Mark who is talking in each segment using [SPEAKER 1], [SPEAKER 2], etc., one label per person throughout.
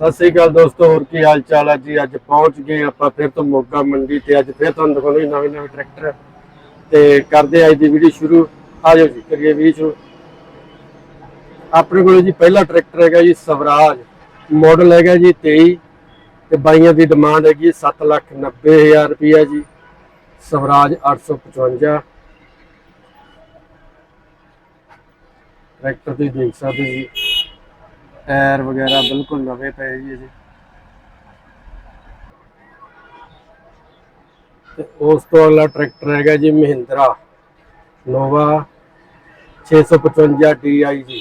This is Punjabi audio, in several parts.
[SPEAKER 1] ਸਤਿ ਸ੍ਰੀ ਅਕਾਲ ਦੋਸਤੋ, ਹੋਰ ਕੀ ਹਾਲ ਚਾਲ ਹੈ ਜੀ? ਅੱਜ ਪਹੁੰਚ ਗਏ ਆਪਾਂ ਫਿਰ ਤੋਂ ਮੋਗਾ ਮੰਡੀ ਤੇ ਅੱਜ ਫਿਰ ਤੁਹਾਨੂੰ ਦਿਖਾਉਣੇ ਨਵੇਂ ਨਵੇਂ ਟਰੈਕਟਰ। ਤੇ ਕਰਦੇ ਅੱਜ ਦੀ ਵੀਡੀਓ ਸ਼ੁਰੂ। ਆ ਜਾਓ ਜੀ, ਕਰੀਏ ਵੀਡੀਓ ਸ਼ੁਰੂ। ਆਪਣੇ ਕੋਲ ਜੀ ਪਹਿਲਾ ਟਰੈਕਟਰ ਹੈਗਾ ਜੀ ਸਵਰਾਜ। ਮਾਡਲ ਹੈਗਾ ਜੀ 23 ਤੇ ਬਾਈਆਂ ਦੀ ਡਿਮਾਂਡ ਹੈਗੀ 7 ਲੱਖ 90 ਹਜ਼ਾਰ ਰੁਪਇਆ ਜੀ। ਸਵਰਾਜ 855 ਟਰੈਕਟਰ ਤੁਸੀਂ ਦੇਖ ਸਕਦੇ ਜੀ। ਟਾਇਰ ਵਗੈਰਾ ਬਿਲਕੁਲ ਨਵੇਂ ਪਏ ਜੀ ਇਹਦੇ ਤੇ ਉਸ ਤੋਂ ਅਗਲਾ ਟਰੈਕਟਰ ਹੈਗਾ ਜੀ ਮਹਿੰਦਰਾ ਨੋਵਾ 655 DI ਜੀ।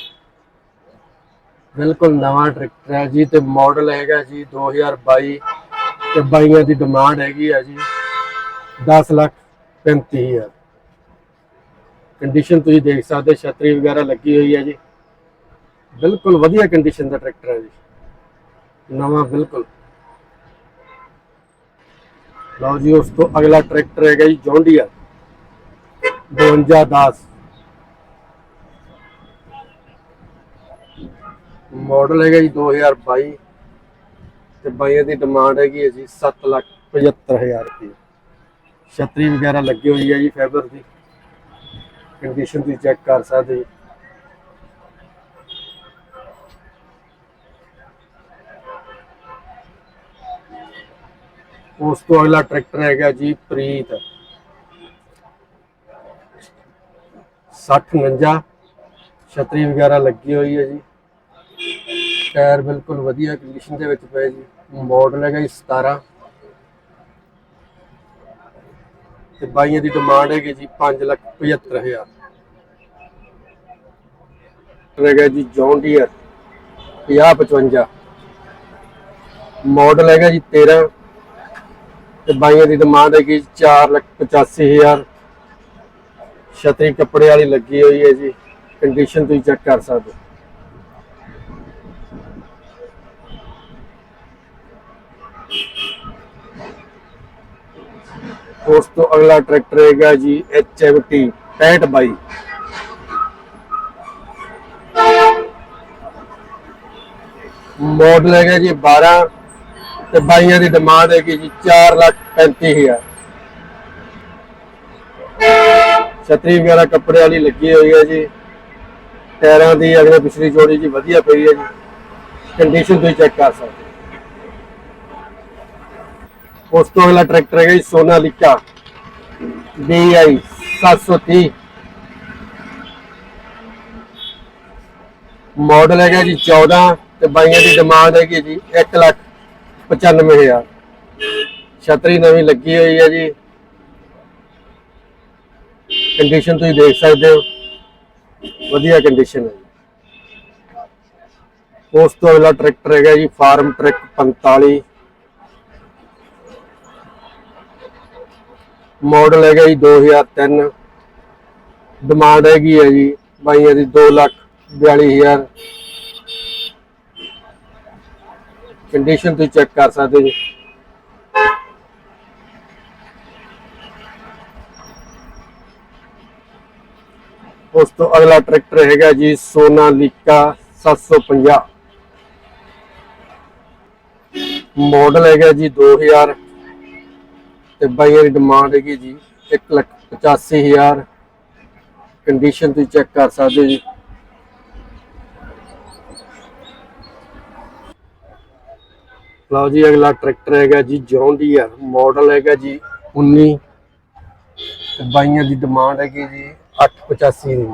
[SPEAKER 1] ਬਿਲਕੁਲ ਨਵਾਂ ਟਰੈਕਟਰ ਹੈ ਜੀ ਤੇ ਮਾਡਲ ਹੈਗਾ ਜੀ 2022 ਤੇ ਬਾਈਆਂ ਦੀ ਡਿਮਾਂਡ ਹੈਗੀ ਆ ਜੀ 10 ਲੱਖ 35000 ਕੰਡੀਸ਼ਨ ਤੁਸੀਂ ਦੇਖ ਸਕਦੇ ਛਤਰੀ ਵਗੈਰਾ ਲੱਗੀ ਹੋਈ ਹੈ ਜੀ। ਬਿਲਕੁਲ ਵਧੀਆ ਕੰਡੀਸ਼ਨ ਦਾ ਟਰੈਕਟਰ ਹੈ ਜੀ। ਨਵਾਂ ਬਿਲਕੁਲ। ਲਓ ਜੀ, ਉਸ ਤੋਂ ਅਗਲਾ ਟਰੈਕਟਰ ਹੈਗਾ ਜੀ, ਜੌਂਡੀਆ। 5210 ਮਾਡਲ ਹੈਗਾ ਜੀ 2022 ਤੇ ਬਾਈਆਂ ਦੀ ਡਿਮਾਂਡ ਹੈਗੀ ਹੈ ਜੀ 7 ਲੱਖ 75000 ਰੁਪਏ। ਛਤਰੀ ਵਗੈਰਾ ਲੱਗੀ ਹੋਈ ਹੈ ਜੀ ਫਾਈਬਰ ਦੀ। ਕੰਡੀਸ਼ਨ ਤੁਸੀਂ ਚੈੱਕ ਕਰ ਸਕਦੇ ਜੀ ਉਸ ਤੋਂ ਅਗਲਾ ਟਰੈਕਟਰ ਹੈਗਾ ਜੀ ਪ੍ਰੀਤ। 6049 ਛਤਰੀ ਵਗੈਰਾ ਲੱਗੀ ਹੋਈ ਹੈ ਜੀ। ਟਾਇਰ ਬਿਲਕੁਲ ਵਧੀਆ ਕੰਡੀਸ਼ਨ ਦੇ ਵਿੱਚ ਪਏ ਜੀ। ਮਾਡਲ ਹੈਗਾ ਜੀ 17 ਤੇ ਬਾਈਆਂ ਦੀ ਡਿਮਾਂਡ ਹੈਗੀ ਜੀ 5 ਲੱਖ 75000 ਹੈਗਾ ਜੀ ਜੌਨ ਡੀਅਰ 5055 ਮਾਡਲ ਹੈਗਾ ਜੀ 13 ਤੇ ਬਾਈਆਂ ਦੀ ਡਿਮਾਂਡ ਹੈਗੀ 4 ਲੱਖ 85000 ਛਤਰੀ ਕੱਪੜੇ ਵਾਲੀ ਲੱਗੀ ਹੋਈ ਹੈ ਜੀ। ਕੰਡੀਸ਼ਨ ਤੁਸੀਂ ਚੈੱਕ ਕਰ ਸਕਦੇ ਉਸ ਤੋਂ ਅਗਲਾ ਟਰੈਕਟਰ ਹੈਗਾ ਜੀ HMT 6522 ਮਾਡਲ ਹੈਗਾ ਜੀ 12 ਤੇ ਬਾਈਆਂ ਦੀ ਡਿਮਾਂਡ ਹੈਗੀ ਜੀ 4 ਲੱਖ 35000 ਛਤਰੀ ਵਗੈਰਾ ਕੱਪੜੇ ਵਾਲੀ ਲੱਗੀ ਹੋਈ ਹੈ ਜੀ। ਟਾਇਰਾਂ ਦੀ ਅਗਲੇ ਪਿਛਲੀ ਜੋੜੀ ਜੀ ਵਧੀਆ ਪਈ ਹੈ ਜੀ। ਕੰਡੀਸ਼ਨ ਤੁਸੀਂ ਚੈੱਕ ਕਰ ਸਕਦੇ ਉਸ ਤੋਂ ਅਗਲਾ ਟਰੈਕਟਰ ਹੈਗਾ ਜੀ ਸੋਨਾਲੀਕਾ DI 730 ਮਾਡਲ ਹੈਗਾ ਜੀ 14 ਤੇ ਬਾਈਆਂ ਦੀ ਡਿਮਾਂਡ ਹੈਗੀ ਜੀ 1 ਲੱਖ 95000 ਛਤਰੀ ਨਵੀਂ ਲੱਗੀ ਹੋਈ ਹੈ ਜੀ। ਕੰਡੀਸ਼ਨ ਤੁਸੀਂ ਦੇਖ ਸਕਦੇ ਹੋ। ਵਧੀਆ ਕੰਡੀਸ਼ਨ ਹੈ ਉਸ ਤੋਂ ਅਗਲਾ ਟਰੈਕਟਰ ਹੈਗਾ ਜੀ ਫਾਰਮ ਟਰੈਕ 45 ਮਾਡਲ ਹੈਗਾ ਜੀ 2003 ਡਿਮਾਂਡ ਹੈਗੀ ਹੈ ਜੀ, ਬਾਈਆਂ ਦੀ 2 ਲੱਖ 42000 ਕੰਡੀਸ਼ਨ ਤੁਸੀਂ ਚੈੱਕ ਕਰ ਸਕਦੇ ਜੀ। ਉਸ ਤੋਂ ਅਗਲਾ ਟਰੈਕਟਰ ਹੈਗਾ ਜੀ ਸੋਨਾਲੀਕਾ 750 ਮਾਡਲ ਹੈਗਾ ਜੀ 2000 ਤੇ ਬਾਈਆਂ ਦੀ ਡਿਮਾਂਡ ਹੈਗੀ ਜੀ 185000 ਕੰਡੀਸ਼ਨ ਤੁਸੀਂ ਚੈੱਕ ਕਰ ਸਕਦੇ ਜੀ। ਲਓ ਜੀ ਅਗਲਾ ਟਰੈਕਟਰ ਹੈਗਾ ਜੀ ਜੌਨ ਡੀਅਰ ਮਾਡਲ ਹੈਗਾ ਜੀ 19 ਤੇ ਬਾਈਆਂ ਦੀ ਡਿਮਾਂਡ ਹੈਗੀ ਜੀ 885 ਦੀ।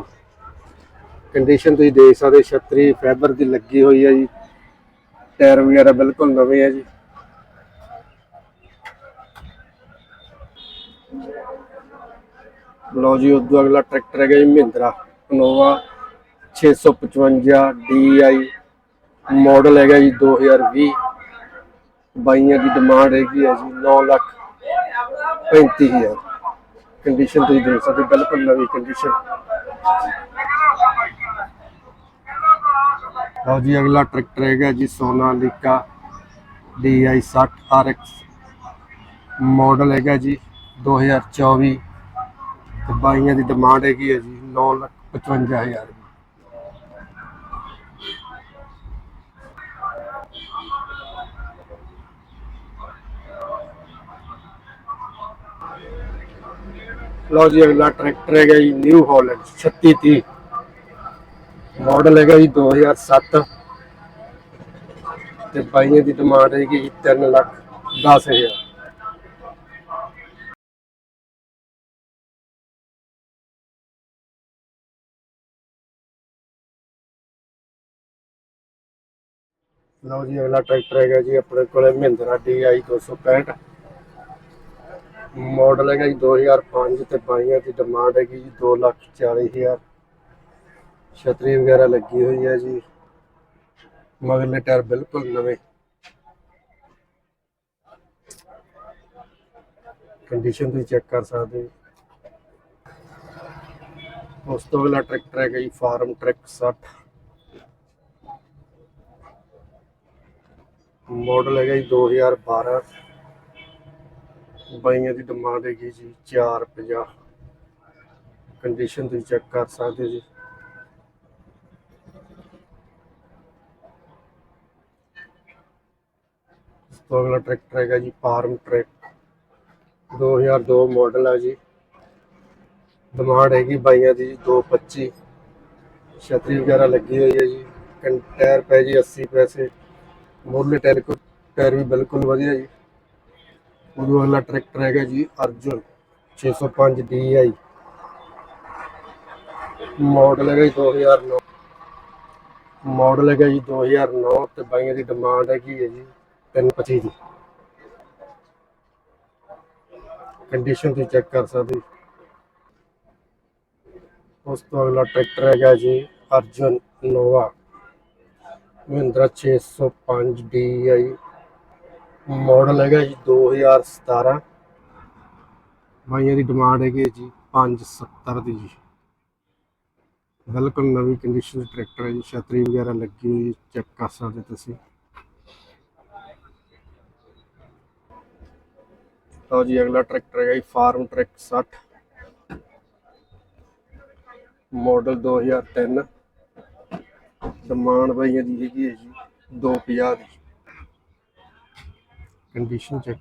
[SPEAKER 1] ਕੰਡੀਸ਼ਨ ਤੁਸੀਂ ਦੇਖ ਸਕਦੇ ਹੋ, ਛਤਰੀ ਫਾਈਬਰ ਦੀ ਲੱਗੀ ਹੋਈ ਹੈ ਜੀ। ਟਾਇਰ ਵਗੈਰਾ ਬਿਲਕੁਲ ਨਵੇਂ ਹੈ ਜੀ। ਲਓ ਜੀ ਉਦੋਂ ਅਗਲਾ ਟਰੈਕਟਰ ਹੈਗਾ ਜੀ ਮਹਿੰਦਰਾ ਨੋਵਾ 655 DI ਮਾਡਲ ਹੈਗਾ ਜੀ 2020 ਬਾਈਆਂ ਦੀ ਡਿਮਾਂਡ ਹੈਗੀ ਹੈ ਜੀ 9 ਲੱਖ 35000 ਕੰਡੀਸ਼ਨ ਤੁਸੀਂ ਦੇਖ ਸਕਦੇ ਬਿਲਕੁਲ ਨਵੀਂ ਕੰਡੀਸ਼ਨ ਲਓ ਜੀ, ਅਗਲਾ ਟਰੈਕਟਰ ਹੈਗਾ ਜੀ ਸੋਨਾਲੀਕਾ DI 60 RX ਮਾਡਲ ਹੈਗਾ ਜੀ 2024 ਤੇ ਬਾਈਆਂ ਦੀ ਡਿਮਾਂਡ ਹੈਗੀ ਹੈ ਜੀ 9 ਲੱਖ 55000 ਲਓ ਜੀ, ਅਗਲਾ ਟਰੈਕਟਰ ਹੈਗਾ ਜੀ ਨਿਊ ਹਾਲੈਂਡ 3630 ਮਾਡਲ ਹੈਗਾ ਜੀ 2007 ਤੇ ਬਾਈਆਂ ਦੀ ਡਿਮਾਂਡ ਹੈਗੀ ਜੀ 3 ਲੱਖ 10 ਹਜ਼ਾਰ। ਲਓ ਜੀ, ਅਗਲਾ ਟਰੈਕਟਰ ਹੈਗਾ ਜੀ, ਆਪਣੇ ਕੋਲੇ ਮਹਿੰਦਰਾ DI 265 ਮਾਡਲ ਹੈਗਾ ਜੀ 2005 ਤੇ ਬਾਈਆਂ ਦੀ ਡਿਮਾਂਡ ਹੈਗੀ ਜੀ 2 ਲੱਖ 40 ਹਜ਼ਾਰ। ਛਤਰੀ ਵਗੈਰਾ ਲੱਗੀ ਹੋਈ ਹੈ ਜੀ। ਮਗਰਲੇ ਟਾਇਰ ਬਿਲਕੁਲ ਨਵੇਂ। ਕੰਡੀਸ਼ਨ ਤੁਸੀਂ ਚੈੱਕ ਕਰ ਸਕਦੇ ਹੋ। ਉਸ ਤੋਂ ਅਗਲਾ ਟਰੈਕਟਰ ਹੈਗਾ ਜੀ ਫਾਰਮ ਟਰੈਕ 60 ਮਾਡਲ ਹੈਗਾ ਜੀ 2012 ਬਾਈਆਂ ਦੀ ਡਿਮਾਂਡ ਹੈਗੀ ਜੀ 450 ਕੰਡੀਸ਼ਨ ਤੁਸੀਂ ਚੈੱਕ ਕਰ ਸਕਦੇ ਹੋ ਜੀ। ਇਸ ਤੋਂ ਅਗਲਾ ਟਰੈਕਟਰ ਹੈਗਾ ਜੀ ਫਾਰਮ ਟਰੈਕ 2002 ਮਾਡਲ ਹੈ ਜੀ। ਡਿਮਾਂਡ ਹੈਗੀ ਬਾਈਆਂ ਦੀ ਜੀ 225 ਛਤਰੀ ਵਗੈਰਾ ਲੱਗੀ ਹੋਈ ਹੈ ਜੀ। ਕੰ- ਟਾਇਰ ਪੈ ਜੀ 80 ਪੈਸੇ। ਮੁਰਲੇ ਟਾਇਰ ਕੋ ਟਾਇਰ ਵੀ ਬਿਲਕੁਲ ਵਧੀਆ ਜੀ। ਉਦੋਂ ਅਗਲਾ ਟਰੈਕਟਰ ਹੈਗਾ ਜੀ ਅਰਜੁਨ 605 DI ਮਾਡਲ ਹੈਗਾ ਜੀ 2009 ਮਾਡਲ ਹੈਗਾ ਜੀ 2009 ਤੇ ਬਾਈਆਂ ਦੀ ਡਿਮਾਂਡ ਹੈਗੀ ਹੈ ਜੀ 325 ਦੀ। ਕੰਡੀਸ਼ਨ ਤੁਸੀਂ ਚੈੱਕ ਕਰ ਸਕਦੇ ਉਸ ਤੋਂ ਅਗਲਾ ਟਰੈਕਟਰ ਹੈਗਾ ਜੀ Arjun Nova, Mahindra 605 DI model ਹੈਗਾ ਜੀ 2017 ਬਾਈਆਂ ਦੀ ਡਿਮਾਂਡ ਹੈਗੀ ਹੈ ਜੀ 570 ਦੀ ਜੀ। ਬਿਲਕੁਲ ਨਵੀਂ ਕੰਡੀਸ਼ਨ ਦਾ ਟਰੈਕਟਰ ਹੈ ਜੀ, ਛਤਰੀ ਵਗੈਰਾ ਲੱਗੀ ਹੋਈ ਚੈੱਕ ਕਰ ਸਕਦੇ ਤੁਸੀਂ। ਤਾਂ ਜੀ, ਅਗਲਾ ਟਰੈਕਟਰ ਹੈਗਾ ਜੀ ਫਾਰਮ ਟਰੈਕ 60 ਮਾਡਲ 2003 ਡਿਮਾਂਡ ਬਾਈਆਂ ਦੀ ਹੈਗੀ ਹੈ ਜੀ 250 ਦੀ। ਕੰਡੀਸ਼ਨ ਚੈੱਕ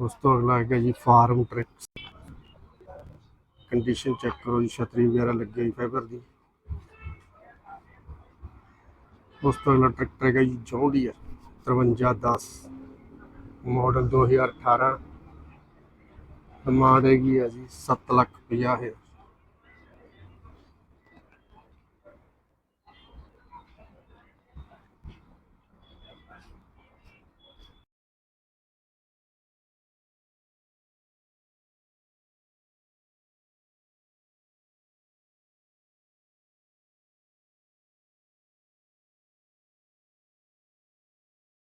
[SPEAKER 1] ਉਸ ਤੋਂ ਅਗਲਾ ਹੈਗਾ ਜੀ ਫਾਰਮ ਟਰੈਕ ਕੰਡੀਸ਼ਨ ਚੈੱਕ ਕਰੋ ਜੀ, ਛਤਰੀ ਵਗੈਰਾ ਲੱਗੀ ਹੋਈ ਫਾਈਬਰ ਦੀ। ਉਸ ਤੋਂ ਅਗਲਾ ਟਰੈਕਟਰ ਹੈਗਾ ਜੀ ਜੌਂਡੀਅਰ 5310 ਮਾਡਲ 2018 ਡਿਮਾਂਡ ਹੈਗੀ ਆ ਜੀ 7 ਲੱਖ 50 ਹਜ਼ਾਰ।